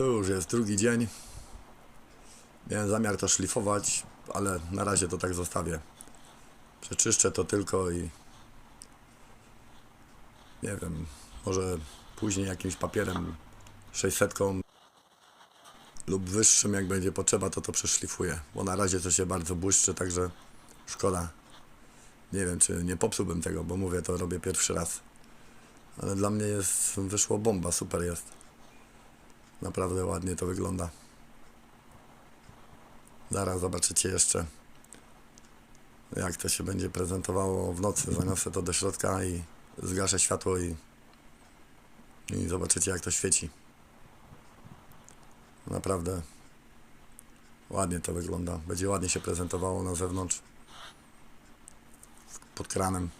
To już jest drugi dzień. Miałem zamiar to szlifować, ale na razie to tak zostawię. Przeczyszczę to tylko i nie wiem, może później jakimś papierem 600 lub wyższym, jak będzie potrzeba, to to przeszlifuję. Bo na razie to się bardzo błyszczy, także szkoda. Nie wiem, czy nie popsułbym tego, bo mówię, to robię pierwszy raz. Ale dla mnie jest, wyszło bomba, super jest. Naprawdę ładnie to wygląda. Zaraz zobaczycie jeszcze, jak to się będzie prezentowało w nocy. Zaniosę to do środka i zgaszę światło i, i zobaczycie, jak to świeci. Naprawdę ładnie to wygląda. Będzie ładnie się prezentowało na zewnątrz pod kranem.